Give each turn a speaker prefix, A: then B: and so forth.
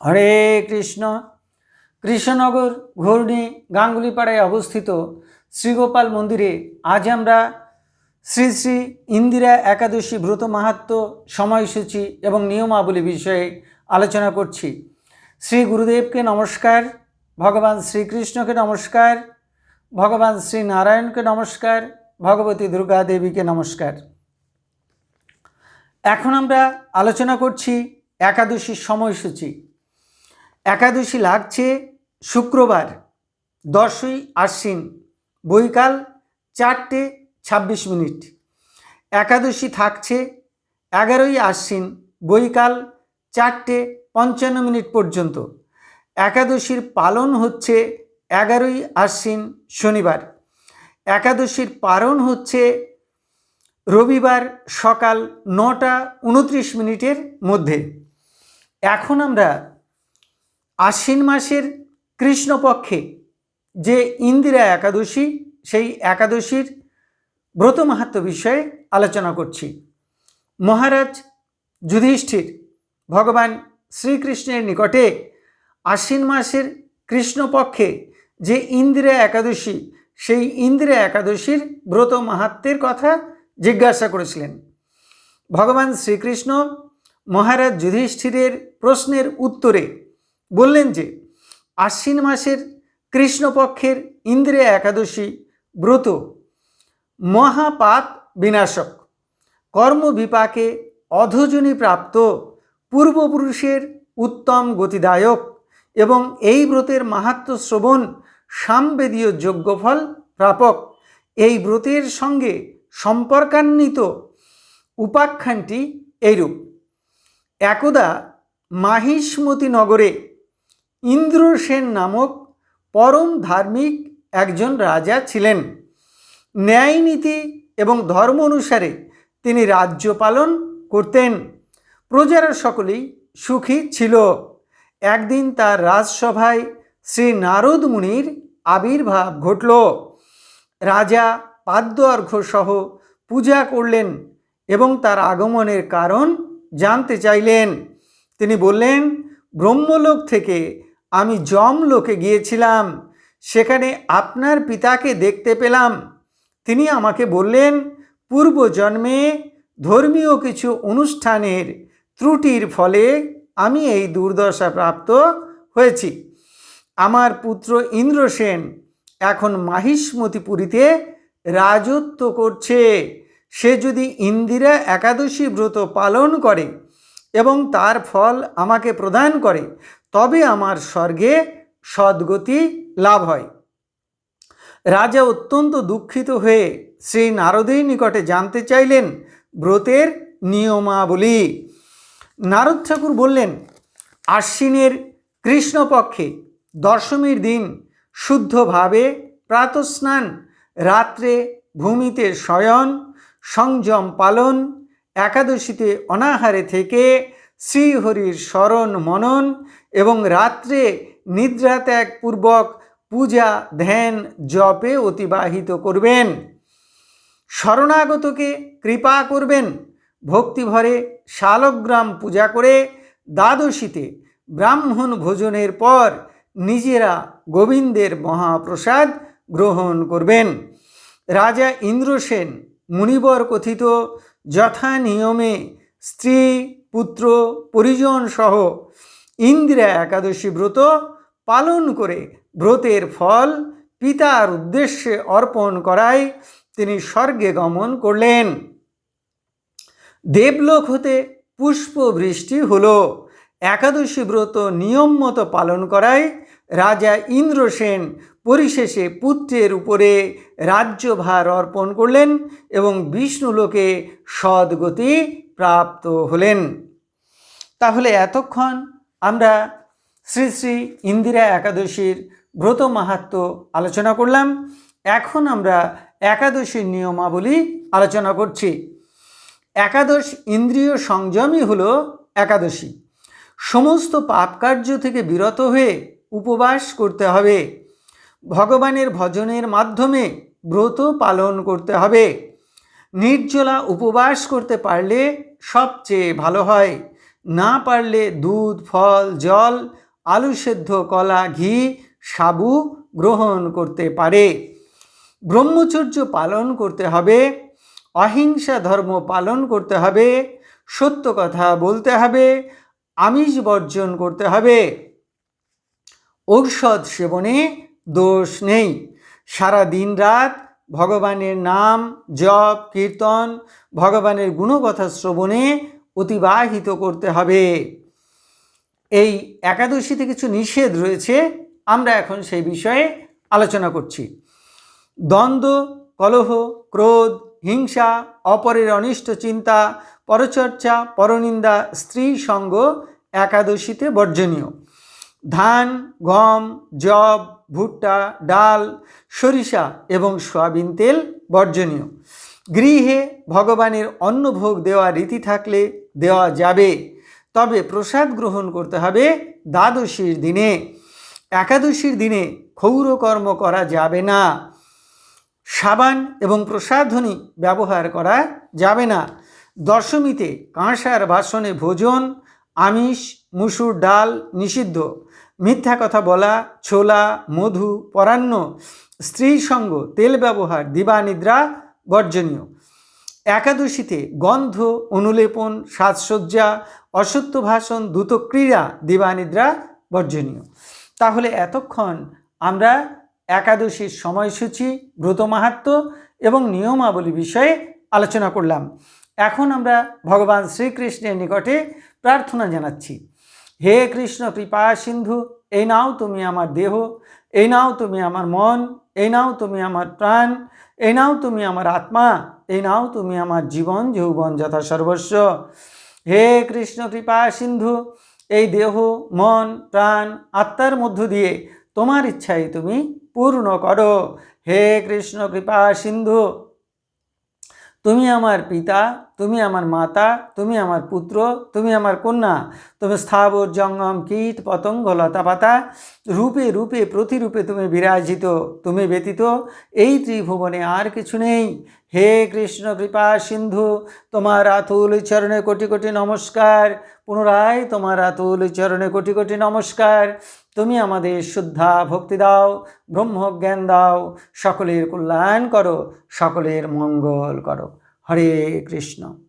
A: হরে কৃষ্ণ। কৃষ্ণনগর ঘূর্ণি গাঙ্গুলিপাড়ায় অবস্থিত শ্রীগোপাল মন্দিরে আজ আমরা শ্রী শ্রী ইন্দিরা একাদশী ব্রত মাহাত্ম সময়সূচি এবং নিয়মাবলী বিষয়ে আলোচনা করছি। শ্রী গুরুদেবকে নমস্কার, ভগবান শ্রীকৃষ্ণকে নমস্কার, ভগবান শ্রী নারায়ণকে নমস্কার, ভগবতী দুর্গা দেবীকে নমস্কার। এখন আমরা আলোচনা করছি একাদশীর সময়সূচি। একাদশী লাগছে শুক্রবার, দশই আশ্বিন, বৈকাল চারটে ছাব্বিশ মিনিট। একাদশী থাকছে এগারোই আশ্বিন, বৈকাল চারটে পঞ্চান্ন মিনিট পর্যন্ত। একাদশীর পালন হচ্ছে এগারোই আশ্বিন, শনিবার। একাদশীর পালন হচ্ছে রবিবার সকাল নটা উনত্রিশ মিনিটের মধ্যে। এখন আমরা আশ্বিন মাসের কৃষ্ণপক্ষে যে ইন্দিরা একাদশী, সেই একাদশীর ব্রত মাহাত্ম বিষয়ে আলোচনা করছি। মহারাজ যুধিষ্ঠির ভগবান শ্রীকৃষ্ণের নিকটে আশ্বিন মাসের কৃষ্ণপক্ষে যে ইন্দিরা একাদশী, সেই ইন্দিরা একাদশীর ব্রত মাহাত্মের কথা জিজ্ঞাসা করেছিলেন। ভগবান শ্রীকৃষ্ণ মহারাজ যুধিষ্ঠিরের প্রশ্নের উত্তরে বললেন যে, আশ্বিন মাসের কৃষ্ণপক্ষের ইন্দ্রিয়া একাদশী ব্রত মহাপাপ বিনাশক। কর্মবিপাকে অধজনী প্রাপ্ত পূর্বপুরুষের উত্তম গতিদায়ক এবং এই ব্রতের মাহাত্ম শ্রবণ সামবেদীয় যজ্ঞফল প্রাপক। এই ব্রতের সঙ্গে সম্পর্কান্বিত উপাখ্যানটি এইরূপ। একদা মাহিষ্মতি নগরে ইন্দ্রসেন নামক পরম ধার্মিক একজন রাজা ছিলেন। ন্যায়নীতি এবং ধর্ম অনুসারে তিনি রাজ্য পালন করতেন। প্রজারা সকলেই সুখী ছিল। একদিন তার রাজসভায় শ্রী নারদ মুনির আবির্ভাব ঘটল। রাজা পাদ্য অর্ঘ্যসহ পূজা করলেন এবং তার আগমনের কারণ জানতে চাইলেন। তিনি বললেন, ব্রহ্মলোক থেকে আমি জম লোকে গিয়েছিলাম। সেখানে আপনার পিতাকে দেখতে পেলাম। তিনি আমাকে বললেন, পূর্বজন্মে ধর্মীয় কিছু অনুষ্ঠানের ত্রুটির ফলে আমি এই দুর্দশা প্রাপ্ত হয়েছি। আমার পুত্র ইন্দ্রসেন এখন মাহিষ্মতিপুরীতে রাজত্ব করছে। সে যদি ইন্দিরা একাদশী ব্রত পালন করে এবং তার ফল আমাকে প্রদান করে তবে আমার স্বর্গে সদ্গতি লাভ হয়। রাজা অত্যন্ত দুঃখিত হয়ে শ্রী নারদের নিকটে জানতে চাইলেন ব্রতের নিয়মাবলী। নারদ ঠাকুর বললেন, আশ্বিনের কৃষ্ণপক্ষে দশমীর দিন শুদ্ধভাবে প্রাতস্নান, রাত্রে ভূমিতে শয়ন, সংযম পালন, একাদশীতে অনাহারে থেকে শ্রীহরির স্মরণ মনন এবং রাত্রে নিদ্রা ত্যাগপূর্বক পূজা, ধ্যান, জপে অতিবাহিত করবেন। শরণাগতকে কৃপা করবেন। ভক্তিভরে শালগ্রাম পূজা করে দ্বাদশীতে ব্রাহ্মণ ভোজনের পর নিজেরা গোবিন্দের মহাপ্রসাদ গ্রহণ করবেন। রাজা ইন্দ্রসেন মুনিবর কথিত যথা নিয়মে স্ত্রী, পুত্র, পরিজন সহ ইন্দিরা একাদশী ব্রত পালন করে ব্রতের ফল পিতার উদ্দেশ্যে অর্পণ করায় তিনি স্বর্গে গমন করলেন। দেবলোক হতে পুষ্প বৃষ্টি হল। একাদশী ব্রত নিয়ম মতো পালন করায় রাজা ইন্দ্রসেন পরিশেষে পুত্রের উপরে রাজ্যভার অর্পণ করলেন এবং বিষ্ণুলোকে সদ্গতি প্রাপ্ত হলেন। তাহলে এতক্ষণ আমরা শ্রী শ্রী ইন্দিরা একাদশীর ব্রত মাহাত্ম আলোচনা করলাম। এখন আমরা একাদশীর নিয়মাবলী আলোচনা করছি। একাদশ ইন্দ্রিয় সংযমই হল একাদশী। সমস্ত পাপকার্য থেকে বিরত হয়ে উপবাস করতে হবে। ভগবানের ভজনের মাধ্যমে ব্রত পালন করতে হবে। নির্জলা উপবাস করতে পারলে সবচেয়ে ভালো হয়। না পারলে দুধ, ফল, জল, আলু সেদ্ধ, কলা, ঘি, সাবু গ্রহণ করতে পারে। ব্রহ্মচর্য পালন করতে হবে, অহিংসা ধর্ম পালন করতে হবে, সত্য কথা বলতে হবে, আমিষ বর্জন করতে হবে। ঔষধ সেবনে দোষ নেই। সারা দিন রাত ভগবানের নাম জপ, কীর্তন, ভগবানের গুণকথা শ্রবণে অতিবাহিত করতে হবে। এই একাদশীতে কিছু নিষেধ রয়েছে, আমরা এখন সেই বিষয়ে আলোচনা করছি। দ্বন্দ্ব, কলহ, ক্রোধ, হিংসা, অপরের অনিষ্ট চিন্তা, পরচর্চা, পরনিন্দা, স্ত্রী সঙ্গ একাদশীতে বর্জনীয়। ধান, গম জব ভুট্টা, ডাল, সরিষা এবং সয়াবিন তেল বর্জনীয়। গৃহে ভগবানের অন্নভোগ দেওয়া রীতি থাকলে দেওয়া যাবে। তবে প্রসাদ গ্রহণ করতে হবে দ্বাদশীর দিনে। একাদশীর দিনে ক্ষৌরকর্ম করা যাবে না। সাবান এবং প্রসাধনী ব্যবহার করা যাবে না। দশমীতে কাঁসার বাসনে ভোজন, আমিষ, মুসুর ডাল নিষিদ্ধ। মিথ্যা কথা বলা, ছোলা, মধু, পরান্ন স্ত্রী সঙ্গ তেল ব্যবহার, দিবানিদ্রা বর্জনীয়। একাদশীতে গন্ধ, অনুলেপন, সাজসজ্জা অসত্য ভাষণ দ্রুত ক্রীড়া দিবানিদ্রা বর্জনীয়। তাহলে এতক্ষণ আমরা একাদশীর সময়সূচি, ব্রত মাহাত্ম এবং নিয়মাবলী বিষয়ে আলোচনা করলাম। এখন আমরা ভগবান শ্রীকৃষ্ণের নিকটে প্রার্থনা জানাচ্ছি। হে কৃষ্ণ কৃপা সিন্ধু, এই নাও তুমি আমার দেহ, এই নাও তুমি আমার মন, এই নাও তুমি আমার প্রাণ, এই নাও তুমি আমার আত্মা এই নাও তুমি আমার জীবন, যৌবন যথা সর্বস্ব। হে কৃষ্ণ, কৃপা, সিন্ধু, এই দেহ, মন, প্রাণ, আত্মার মধ্য দিয়ে তোমার ইচ্ছাই তুমি পূর্ণ করো। হে কৃষ্ণ, কৃপা, সিন্ধু তুমি আমার পিতা, তুমি আমার মাতা, তুমি আমার পুত্র, তুমি আমার কন্যা তুমি স্থাবর জঙ্গম কীট পতঙ্গ লতা পাতা, রূপে রূপে প্রতিরূপে তুমি বিরাজিত, তুমি ব্যতীত এই ত্রিভুবনে আর কিছু নেই। হে কৃষ্ণ কৃপা সিন্ধু, তোমার আতুল চরণে কোটি কোটি নমস্কার। পুনরায় তোমার আতুল চরণে কোটি কোটি নমস্কার। তুমি আমাদের শুদ্ধা ভক্তি দাও, ব্রহ্মজ্ঞান দাও, সকলের কল্যাণ করো, সকলের মঙ্গল করো। হরে কৃষ্ণ।